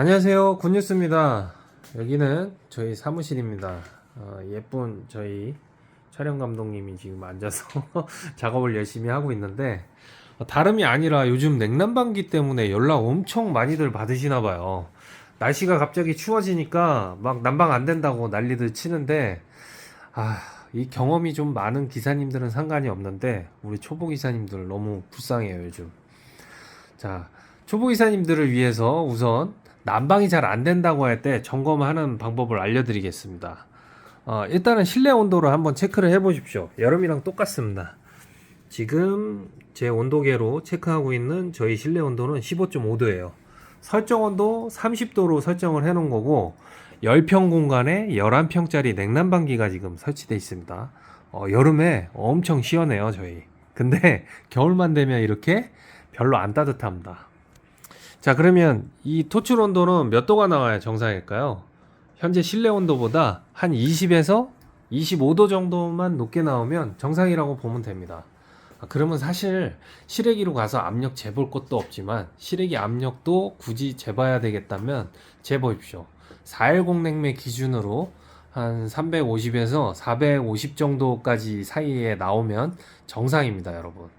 안녕하세요. 굿뉴스입니다. 여기는 저희 사무실입니다. 어, 예쁜 저희 촬영 감독님이 지금 앉아서 작업을 열심히 하고 있는데 어, 다름이 아니라 요즘 냉난방기 때문에 연락 엄청 많이들 받으시나 봐요. 날씨가 갑자기 추워지니까 막 난방 안 된다고 난리들 치는데 아, 이 경험이 좀 많은 기사님들은 상관이 없는데 우리 초보 기사님들 너무 불쌍해요, 요즘. 자, 초보 기사님들을 위해서 우선 난방이 잘 안 된다고 할 때 점검하는 방법을 알려드리겠습니다. 어, 일단은 실내 온도를 한번 체크를 해보십시오. 여름이랑 똑같습니다. 지금 제 온도계로 체크하고 있는 저희 실내 온도는 15.5도예요. 설정 온도 30도로 설정을 해 놓은 거고 10평 공간에 11평짜리 냉난방기가 지금 설치되어 있습니다. 어, 여름에 엄청 시원해요, 저희. 근데 겨울만 되면 이렇게 별로 안 따뜻합니다. 자, 그러면 이 토출 온도는 몇 도가 나와야 정상일까요? 현재 실내 온도보다 한 20에서 25도 정도만 높게 나오면 정상이라고 보면 됩니다. 아, 그러면 사실 실외기로 가서 압력 재볼 것도 없지만 실외기 압력도 굳이 재봐야 되겠다면 재보십시오. 410 냉매 기준으로 한 350에서 450 정도까지 사이에 나오면 정상입니다, 여러분.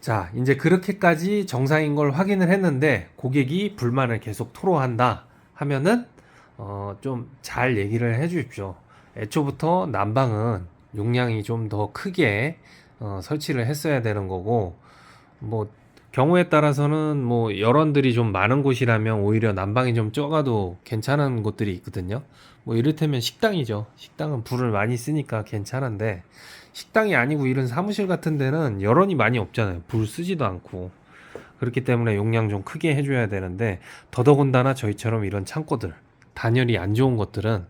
자, 이제 그렇게까지 정상인 걸 확인을 했는데 고객이 불만을 계속 토로한다 하면은 어, 좀 잘 얘기를 해 주십시오. 애초부터 난방은 용량이 좀 더 크게 어, 설치를 했어야 되는 거고 뭐 경우에 따라서는 뭐 열원들이 좀 많은 곳이라면 오히려 난방이 좀 적어도 괜찮은 곳들이 있거든요. 뭐 이를테면 식당이죠. 식당은 불을 많이 쓰니까 괜찮은데 식당이 아니고 이런 사무실 같은 데는 열원이 많이 없잖아요. 불 쓰지도 않고. 그렇기 때문에 용량 좀 크게 해줘야 되는데 더더군다나 저희처럼 이런 창고들 단열이 안 좋은 것들은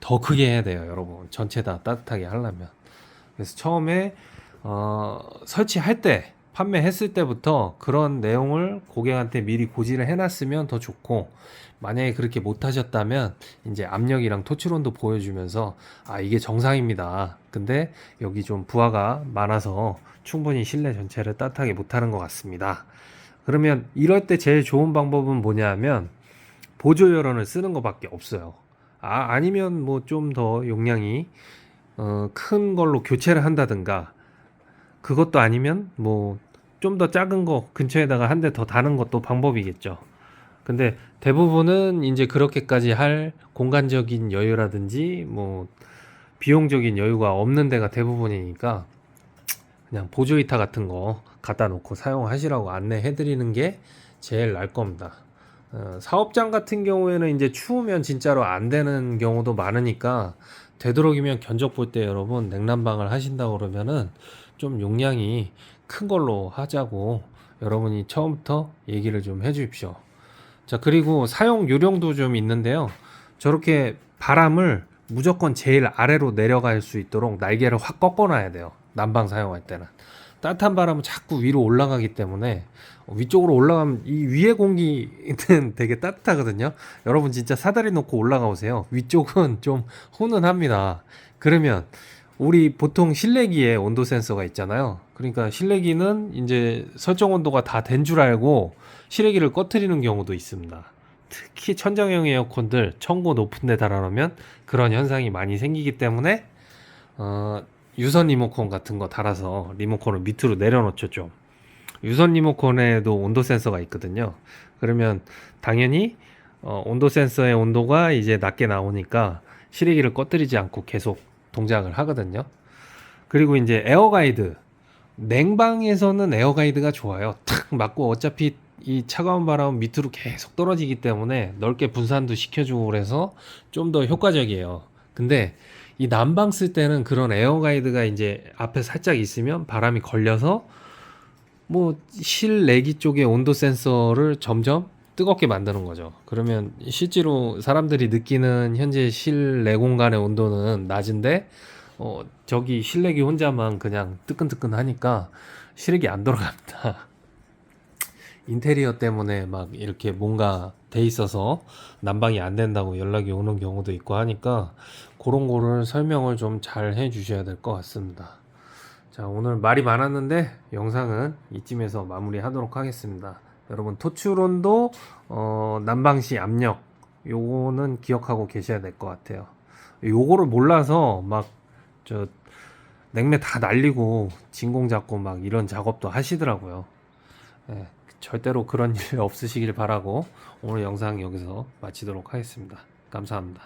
더 크게 해야 돼요, 여러분. 전체 다 따뜻하게 하려면. 그래서 처음에 어, 설치할 때 판매했을 때부터 그런 내용을 고객한테 미리 고지를 해놨으면 더 좋고 만약에 그렇게 못하셨다면 이제 압력이랑 토출온도 보여주면서 아 이게 정상입니다. 근데 여기 좀 부하가 많아서 충분히 실내 전체를 따뜻하게 못하는 것 같습니다. 그러면 이럴 때 제일 좋은 방법은 뭐냐면 보조 열원을 쓰는 것밖에 없어요. 아 아니면 뭐 좀 더 용량이 어, 큰 걸로 교체를 한다든가 그것도 아니면 뭐 좀 더 작은 거 근처에다가 한 대 더 다는 것도 방법이겠죠. 근데 대부분은 이제 그렇게까지 할 공간적인 여유라든지 뭐 비용적인 여유가 없는 데가 대부분이니까 그냥 보조 히터 같은 거 갖다 놓고 사용하시라고 안내해 드리는 게 제일 나을 겁니다. 어, 사업장 같은 경우에는 이제 추우면 진짜로 안 되는 경우도 많으니까 되도록이면 견적 볼 때 여러분 냉난방을 하신다고 그러면은 좀 용량이 큰 걸로 하자고 여러분이 처음부터 얘기를 좀 해 주십시오. 자, 그리고 사용 요령도 좀 있는데요. 저렇게 바람을 무조건 제일 아래로 내려갈 수 있도록 날개를 확 꺾어 놔야 돼요. 난방 사용할 때는. 따뜻한 바람은 자꾸 위로 올라가기 때문에 위쪽으로 올라가면 이 위에 공기는 되게 따뜻하거든요. 여러분 진짜 사다리 놓고 올라가 보세요. 위쪽은 좀 훈훈합니다. 그러면 우리 보통 실내기에 온도 센서가 있잖아요. 그러니까 실내기는 이제 설정 온도가 다 된 줄 알고 실외기를 꺼트리는 경우도 있습니다. 특히 천정형 에어컨들 청고 높은 데 달아놓으면 그런 현상이 많이 생기기 때문에 어, 유선 리모컨 같은 거 달아서 리모컨을 밑으로 내려놓죠 좀. 유선 리모컨에도 온도 센서가 있거든요. 그러면 당연히 어, 온도 센서의 온도가 이제 낮게 나오니까 실외기를 꺼뜨리지 않고 계속 동작을 하거든요. 그리고 이제 에어 가이드 냉방에서는 에어 가이드가 좋아요. 탁 맞고 어차피 이 차가운 바람은 밑으로 계속 떨어지기 때문에 넓게 분산도 시켜주고 그래서 좀 더 효과적이에요. 근데 이 난방 쓸 때는 그런 에어 가이드가 이제 앞에 살짝 있으면 바람이 걸려서 뭐 실내기 쪽의 온도 센서를 점점 뜨겁게 만드는 거죠. 그러면 실제로 사람들이 느끼는 현재 실내 공간의 온도는 낮은데 어 저기 실내기 혼자만 그냥 뜨끈뜨끈하니까 실외기 안 돌아갑니다. 인테리어 때문에 막 이렇게 뭔가 돼 있어서 난방이 안 된다고 연락이 오는 경우도 있고 하니까 그런 거를 설명을 좀 잘 해 주셔야 될 것 같습니다. 자, 오늘 말이 많았는데 영상은 이쯤에서 마무리 하도록 하겠습니다. 여러분 토출온도 어, 난방시 압력 요거는 기억하고 계셔야 될 것 같아요. 요거를 몰라서 막 저 냉매 다 날리고 진공 잡고 막 이런 작업도 하시더라고요. 예, 절대로 그런 일 없으시길 바라고 오늘 영상 여기서 마치도록 하겠습니다. 감사합니다.